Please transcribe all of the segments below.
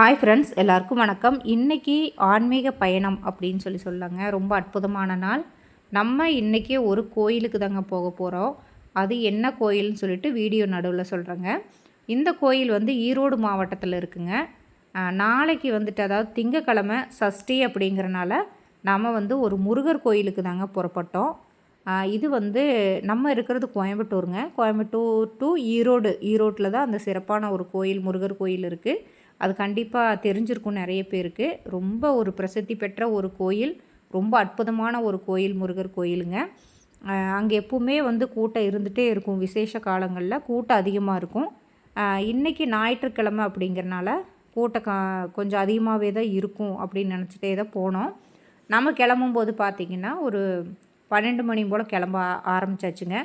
Hi friends எல்லாருக்கும் வணக்கம். இன்றைக்கி ஆன்மீக பயணம் அப்படின்னு சொல்லி சொல்லாங்க. ரொம்ப அற்புதமான நாள். நம்ம இன்றைக்கி ஒரு கோயிலுக்கு தாங்க போக போகிறோம் அது என்ன கோயில்னு சொல்லிட்டு வீடியோ நடுவில் சொல்கிறேங்க இந்த கோயில் வந்து ஈரோடு மாவட்டத்தில் இருக்குங்க. நாளைக்கு வந்துட்டு அதாவது திங்கக்கிழமை சஷ்டி அப்படிங்கிறனால நாம் வந்து ஒரு முருகர் கோயிலுக்கு தாங்க புறப்பட்டோம். இது வந்து நம்ம இருக்கிறது கோயம்புத்தூருங்க. கோயம்புத்தூர் டு ஈரோடு. ஈரோட்டில் தான் அந்த சிறப்பான ஒரு கோயில் முருகர் கோயில் இருக்குது அது கண்டிப்பாக தெரிஞ்சிருக்கும் நிறைய பேருக்கு. ரொம்ப ஒரு பிரசித்தி பெற்ற ஒரு கோயில் ரொம்ப அற்புதமான ஒரு கோயில் முருகர் கோயிலுங்க. அங்கே எப்பவுமே வந்து கூட்டம் இருந்துகிட்டே இருக்கும். விசேஷ காலங்களில் கூட்டம் அதிகமாக இருக்கும். இன்றைக்கி ஞாயிற்றுக்கிழமை அப்படிங்கிறனால கூட்டம் கா கொஞ்சம் அதிகமாகவே தான் இருக்கும் அப்படின்னு நினச்சிட்டே தான் போனோம். நம்ம கிளம்பும்போது பார்த்திங்கன்னா ஒரு பன்னெண்டு மணி போல் கிளம்ப ஆரம்பிச்சாச்சுங்க.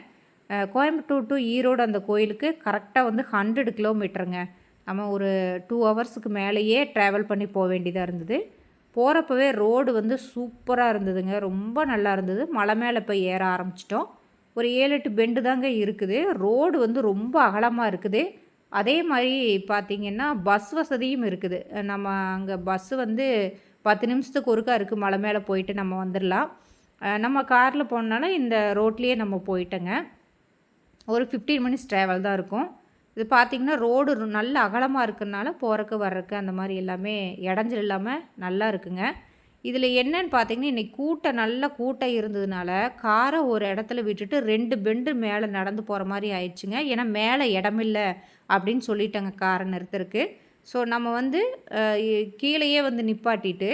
கோயம்புத்தூர் டு ஈரோடு அந்த கோயிலுக்கு கரெக்டாக வந்து ஹண்ட்ரட் கிலோமீட்டருங்க நம்ம ஒரு டூ ஹவர்ஸுக்கு மேலேயே ட்ராவல் பண்ணி போக வேண்டியதாக இருந்தது. போகிறப்பவே ரோடு வந்து சூப்பராக இருந்ததுங்க. ரொம்ப நல்லா இருந்தது. மலை மேலே போய் ஏற ஆரம்பிச்சிட்டோம். ஒரு ஏழு எட்டு பெண்டு தாங்க இருக்குது. ரோடு வந்து ரொம்ப அகலமாக இருக்குது. அதே மாதிரி பார்த்திங்கன்னா பஸ் வசதியும் இருக்குது. நம்ம அங்கே பஸ்ஸு வந்து பத்து நிமிஷத்துக்கு ஒருக்கா இருக்குது மலை மேலே போயிட்டு நம்ம வந்துடலாம் நம்ம காரில் போனாலும் இந்த ரோட்லேயே நம்ம போயிட்டோங்க. ஒரு ஃபிஃப்டீன் மினிட்ஸ் ட்ராவல் தான் இருக்கும். இது பார்த்திங்கன்னா ரோடு நல்ல அகலமாக இருக்கிறதுனால போகிறக்கு வர்றக்கு அந்த மாதிரி எல்லாமே இடைஞ்சல் இல்லாமல் நல்லா இருக்குங்க. இதில் என்னன்னு பார்த்தீங்கன்னா இன்றைக்கி கூட்டம் நல்ல கூட்டம் இருந்ததுனால காரை ஒரு இடத்துல விட்டுட்டு ரெண்டு பெண்டு மேலே நடந்து போகிற மாதிரி ஆயிடுச்சுங்க. ஏன்னா மேலே இடமில்லை அப்படின்னு சொல்லிட்டாங்க காரை நிறுத்துறக்கு. ஸோ நம்ம வந்து கீழேயே வந்து நிப்பாட்டிட்டு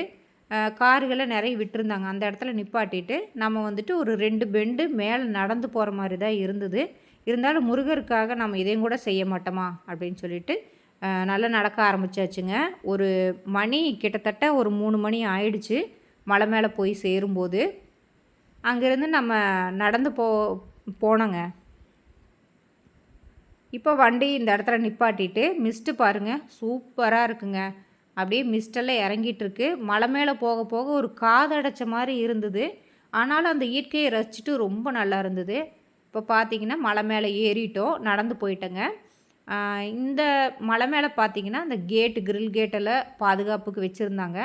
கார்களை நிறைய விட்டுருந்தாங்க. அந்த இடத்துல நிப்பாட்டிட்டு நம்ம வந்துட்டு ஒரு ரெண்டு பெண்டு மேலே நடந்து போகிற மாதிரி தான் இருந்தது. இருந்தாலும் முருகருக்காக நம்ம இதையும் கூட செய்ய மாட்டோமா? அப்படின்னு சொல்லிட்டு நல்லா நடக்க ஆரம்பித்தாச்சுங்க ஒரு மணி கிட்டத்தட்ட ஒரு மூணு மணி ஆயிடுச்சு மலை மேலே போய் சேரும்போது. அங்கேருந்து நம்ம நடந்து போ போனோங்க. இப்போ வண்டி இந்த இடத்துல நிப்பாட்டிட்டு மிஸ்ட்டு பாருங்கள் சூப்பராக இருக்குங்க. அப்படியே மிஸ்டெல்லாம் இறங்கிட்டுருக்கு. மலை மேலே போக போக ஒரு காதடைச்ச மாதிரி இருந்தது. ஆனாலும் அந்த இயற்கையை ரசிச்சுட்டு ரொம்ப நல்லா இருந்தது. இப்போ பார்த்தீங்கன்னா மலை மேலே ஏறிட்டோம் நடந்து போயிட்டேங்க. இந்த மலை மேலே பார்த்தீங்கன்னா அந்த கேட்டு கிரில் கேட்டெல்லாம் பாதுகாப்புக்கு வச்சுருந்தாங்க.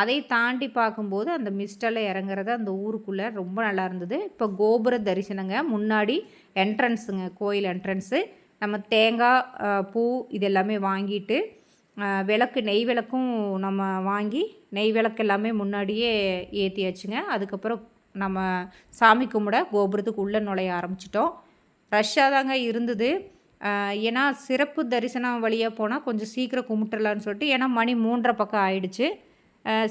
அதை தாண்டி பார்க்கும்போது அந்த மிஸ்டெல்லாம் இறங்குறது அந்த ஊருக்குள்ளே ரொம்ப நல்லா இருந்தது. இப்போ கோபுர தரிசனங்க முன்னாடி என்ட்ரன்ஸுங்க கோயில் என்ட்ரன்ஸு. நம்ம தேங்காய் பூ இதெல்லாமே வாங்கிட்டு விளக்கு நெய் விளக்கும் நம்ம வாங்கி நெய் விளக்கு எல்லாமே முன்னாடியே ஏற்றியாச்சுங்க அதுக்கப்புறம் நம்ம சாமி கும்பிட கோபுரத்துக்கு உள்ளே நுழைய ஆரம்பிச்சிட்டோம். ரஷ்ஷாக தாங்க இருந்தது. ஏன்னா சிறப்பு தரிசனம் வழியாக போனால் கொஞ்சம் சீக்கிரம் கும்பிட்டுலான்னு சொல்லிட்டு ஏன்னா மணி மூன்றரை பக்கம் ஆயிடுச்சு.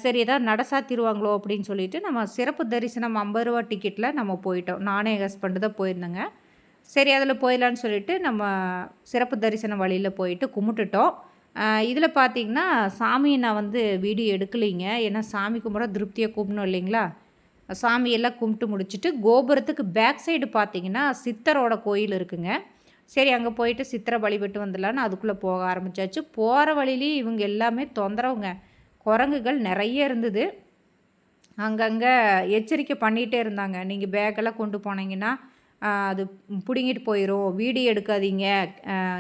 சரி ஏதாவது நடசாத்திடுவாங்களோ அப்படின்னு சொல்லிட்டு நம்ம சிறப்பு தரிசனம் ஐம்பது ரூபா டிக்கெட்டில் நம்ம போயிட்டோம். நானே ஹஸ்பண்டு தான் போயிருந்தேங்க. சரி அதில் போயிடலான்னு சொல்லிட்டு நம்ம சிறப்பு தரிசனம் வழியில் போயிட்டு கும்பிட்டுட்டோம். இதில் பார்த்திங்கன்னா சாமியை நான் வந்து வீடியோ எடுக்கலைங்க. ஏன்னா சாமி கும்பிட திருப்தியாக கும்பிடணும் இல்லைங்களா? சாமியெல்லாம் கும்பிட்டு முடிச்சுட்டு கோபுரத்துக்கு பேக் சைடு பார்த்தீங்கன்னா சித்தரோட கோயில் இருக்குங்க. சரி அங்கே போயிட்டு சித்திரை வழிபட்டு வந்துடலான்னு அதுக்குள்ளே போக ஆரம்பித்தாச்சு போகிற வழியிலேயே இவங்க எல்லாமே தொந்தரவுங்க. குரங்குகள் நிறைய இருந்தது. அங்கங்கே எச்சரிக்கை பண்ணிகிட்டே இருந்தாங்க. நீங்கள் பேக்கெல்லாம் கொண்டு போனீங்கன்னா அது பிடுங்கிட்டு போயிடும் வீடியோ எடுக்காதீங்க.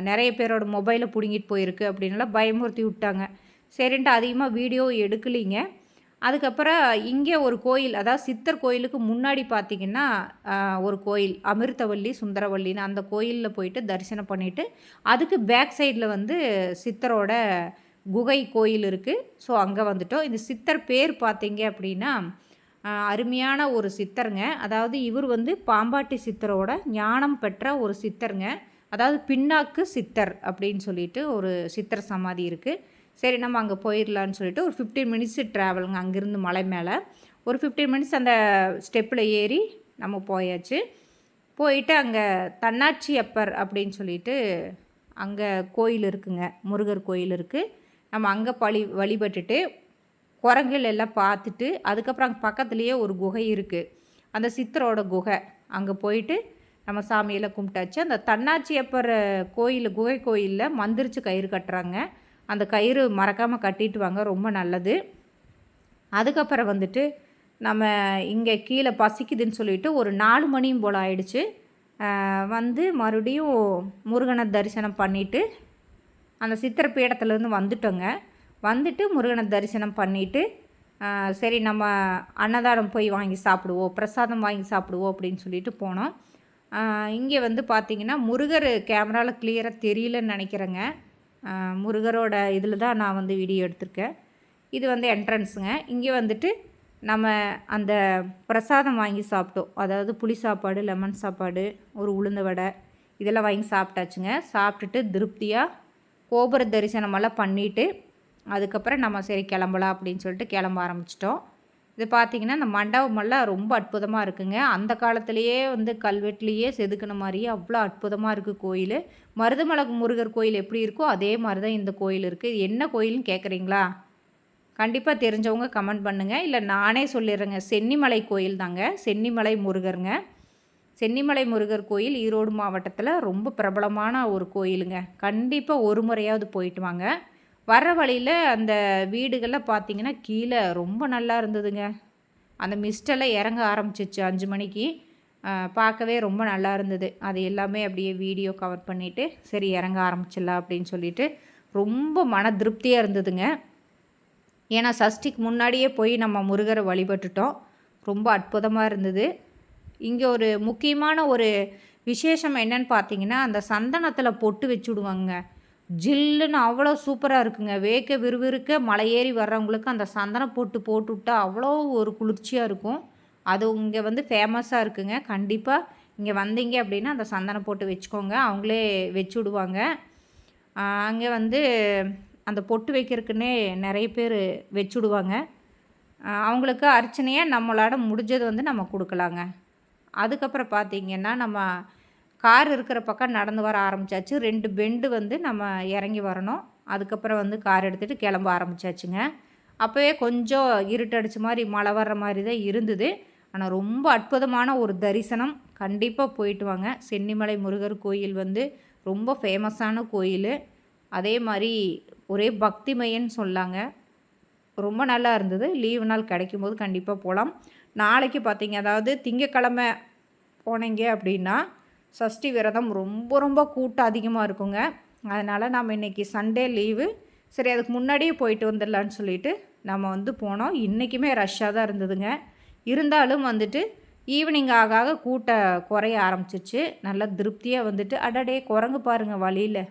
நிறைய பேரோட மொபைலை பிடுங்கிட்டு போயிருக்கு அப்படின்லாம் பயமுறுத்தி விட்டாங்க. சரின்ட்டு அதிகமாக வீடியோ எடுக்கலிங்க. அதுக்கப்புறம் இங்கே ஒரு கோயில் அதாவது சித்தர் கோயிலுக்கு முன்னாடி பார்த்திங்கன்னா ஒரு கோயில் அமிர்தவல்லி சுந்தரவல்லின்னு அந்த கோயிலில் போயிட்டு தரிசனம் பண்ணிவிட்டு அதுக்கு பேக் சைடில் வந்து சித்தரோட குகை கோயில் இருக்குது ஸோ அங்கே வந்துட்டோம். இந்த சித்தர் பேர் பார்த்தீங்க அப்படின்னா அருமையான ஒரு சித்தருங்க. அதாவது இவர் வந்து பாம்பாட்டி சித்தரோட ஞானம் பெற்ற ஒரு சித்தருங்க. அதாவது பின்னாக்கு சித்தர் அப்படின்னு சொல்லிட்டு ஒரு சித்தர் சமாதி இருக்குது சரி நம்ம அங்கே போயிடலான்னு சொல்லிட்டு ஒரு ஃபிஃப்டீன் மினிட்ஸ் ட்ராவலுங்க அங்கேருந்து மலை மேலே. ஒரு ஃபிஃப்டீன் மினிட்ஸ் அந்த ஸ்டெப்பில் ஏறி நம்ம போயாச்சு. போயிட்டு அங்கே தன்னாட்சி அப்பர் அப்படின்னு சொல்லிட்டு அங்கே கோயில் இருக்குங்க. முருகர் கோயில் இருக்குது நம்ம அங்கே பழி வழிபட்டுட்டு குரங்குகள் எல்லாம் பார்த்துட்டு அதுக்கப்புறம் அங்கே பக்கத்துலேயே ஒரு குகை இருக்குது அந்த சித்தரோட குகை. அங்கே போயிட்டு நம்ம சாமியெல்லாம் கும்பிட்டாச்சு. அந்த தன்னாட்சியப்பர் கோயில் குகை கோயிலில் மந்திரிச்சு கயிறு கட்டுறாங்க. அந்த கயிறு மறக்காமல் கட்டிட்டு வாங்க ரொம்ப நல்லது. அதுக்கப்புறம் வந்துட்டு நம்ம இங்கே கீழே பசிக்குதுன்னு சொல்லிட்டு ஒரு நாலு மணியும் போல் ஆயிடுச்சு. வந்து மறுபடியும் முருகனை தரிசனம் பண்ணிவிட்டு அந்த சித்திர பீடத்துலேருந்து வந்துட்டோங்க. வந்துட்டு முருகனை தரிசனம் பண்ணிவிட்டு சரி நம்ம அன்னதானம் போய் வாங்கி சாப்பிடுவோம் பிரசாதம் வாங்கி சாப்பிடுவோம் அப்படின்னு சொல்லிட்டு போனோம். இங்கே வந்து பார்த்திங்கன்னா முருகர் கேமராவில் கிளியராக தெரியலன்னு நினைக்கிறேங்க. முருகரோட இதில் தான் நான் வந்து வீடியோ எடுத்திருக்கேன். இது வந்து என்ட்ரன்ஸுங்க இங்கே வந்துட்டு நம்ம அந்த பிரசாதம் வாங்கி சாப்பிட்டோம். அதாவது புளி சாப்பாடு லெமன் சாப்பாடு ஒரு உளுந்த வடை இதெல்லாம் வாங்கி சாப்பிட்டாச்சுங்க. சாப்பிட்டுட்டு திருப்தியாக கோபுர தரிசனமெல்லாம் பண்ணிவிட்டு அதுக்கப்புறம் நம்ம சரி கிளம்பலாம் அப்படின்னு சொல்லிட்டு கிளம்ப ஆரம்பிச்சிட்டோம். இது பார்த்திங்கன்னா இந்த மண்டபமெல்லாம் ரொம்ப அற்புதமாக இருக்குங்க. அந்த காலத்துலேயே வந்து கல்வெட்டுலேயே செதுக்கின மாதிரியே அவ்வளோ அற்புதமாக இருக்குது கோயில். மருதமலை முருகர் கோயில் எப்படி இருக்கோ அதே மாதிரி தான் இந்த கோயில் இருக்குது இது என்ன கோயில்னு கேட்குறீங்களா கண்டிப்பாக தெரிஞ்சவங்க கமெண்ட் பண்ணுங்கள் இல்லை நானே சொல்லிடுறேங்க. சென்னிமலை கோயில் தாங்க. சென்னிமலை முருகருங்க. சென்னிமலை முருகர் கோயில் ஈரோடு மாவட்டத்தில் ரொம்ப பிரபலமான ஒரு கோயிலுங்க. கண்டிப்பாக ஒரு முறையாவது போயிட்டு வாங்க. வர்ற வழியில் அந்த வீடுகளில் பார்த்தீங்கன்னா கீழே ரொம்ப நல்லா இருந்ததுங்க. அந்த மிஸ்டெல்லாம் இறங்க ஆரம்பிச்சிச்சு அஞ்சு மணிக்கு. பார்க்கவே ரொம்ப நல்லா இருந்தது. அது எல்லாமே அப்படியே வீடியோ கவர் பண்ணிவிட்டு சரி இறங்க ஆரம்பிச்சிடலாம் அப்படின்னு சொல்லிட்டு ரொம்ப மன திருப்தியாக இருந்ததுங்க. ஏன்னா சஷ்டிக்கு முன்னாடியே போய் நம்ம முருகரை வழிபட்டுட்டோம். ரொம்ப அற்புதமாக இருந்தது. இங்கே ஒரு முக்கியமான ஒரு விசேஷம் என்னன்னு பார்த்தீங்கன்னா அந்த சந்தனத்தில் பொட்டு வச்சுடுவாங்க ஜில்லுன்னு அவ்வளோ சூப்பராக இருக்குங்க. வேக்க விறுவிறுக்க மலை ஏறி வர்றவங்களுக்கு அந்த சந்தன போட்டு விட்டா அவ்வளோ ஒரு குளிர்ச்சியாக இருக்கும். அது இங்கே வந்து ஃபேமஸாக இருக்குங்க. கண்டிப்பாக இங்கே வந்தீங்க அப்படின்னா அந்த சந்தன போட்டு வச்சுக்கோங்க. அவங்களே வச்சு விடுவாங்க. அங்கே வந்து அந்த பொட்டு வைக்கிறதுக்குன்னே நிறைய பேர் வச்சுடுவாங்க அவங்களுக்கு அர்ச்சனையாக நம்மளால் முடிஞ்சது வந்து நம்ம கொடுக்கலாங்க. அதுக்கப்புறம் பார்த்திங்கன்னா நம்ம கார் இருக்கிற பக்கம் நடந்து வர ஆரம்பித்தாச்சு ரெண்டு பெண்டு வந்து நம்ம இறங்கி வரணும். அதுக்கப்புறம் வந்து கார் எடுத்துகிட்டு கிளம்ப ஆரம்பித்தாச்சுங்க அப்போவே கொஞ்சம் இருட்டடிச்ச மாதிரி மழை வர்ற மாதிரி தான் இருந்தது. ஆனால் ரொம்ப அற்புதமான ஒரு தரிசனம். கண்டிப்பாக போயிட்டு வாங்க. சென்னிமலை முருகர் கோயில் வந்து ரொம்ப ஃபேமஸான கோயில். அதே மாதிரி ஒரே பக்திமயன்னு சொல்லாங்க. ரொம்ப நல்லா இருந்தது. லீவு நாள் கிடைக்கும் போது கண்டிப்பாக போகலாம் நாளைக்கு பார்த்தீங்க அதாவது திங்கக்கிழமை போனீங்க அப்படின்னா சஷ்டி விரதம் ரொம்ப ரொம்ப கூட்டம் அதிகமாக இருக்குங்க. அதனால் நம்ம இன்றைக்கி சண்டே லீவு சரி அதுக்கு முன்னாடியே போயிட்டு வந்துடலான்னு சொல்லிட்டு நம்ம வந்து போனோம். இன்றைக்குமே ரஷ்ஷாக தான் இருந்ததுங்க. இருந்தாலும் வந்துட்டு ஈவினிங் ஆக ஆக கூட்ட குறைய ஆரம்பிச்சிச்சு நல்லா திருப்தியாக வந்துட்டு அடடே குரங்கு பாருங்கள் வழியில்.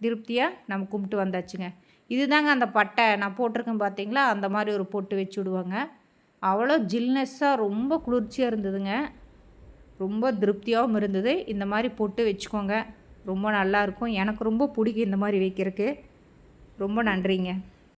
திருப்தியாக நம்ம கும்பிட்டு வந்தாச்சுங்க. இதுதாங்க அந்த பட்டை. நான் போட்டிருக்கேன் பார்த்தீங்களா அந்த மாதிரி ஒரு பொட்டு வச்சு விடுவாங்க. அவ்வளோ ஜில்னஸ்ஸாக ரொம்ப குளிர்ச்சியாக இருந்ததுங்க. ரொம்ப திருப்தியாகவும் இருந்தது. இந்த மாதிரி போட்டு வச்சுக்கோங்க. ரொம்ப நல்லாயிருக்கும். எனக்கு ரொம்ப பிடிக்கும் இந்த மாதிரி வைக்கிறதுக்கு. ரொம்ப நன்றிங்க.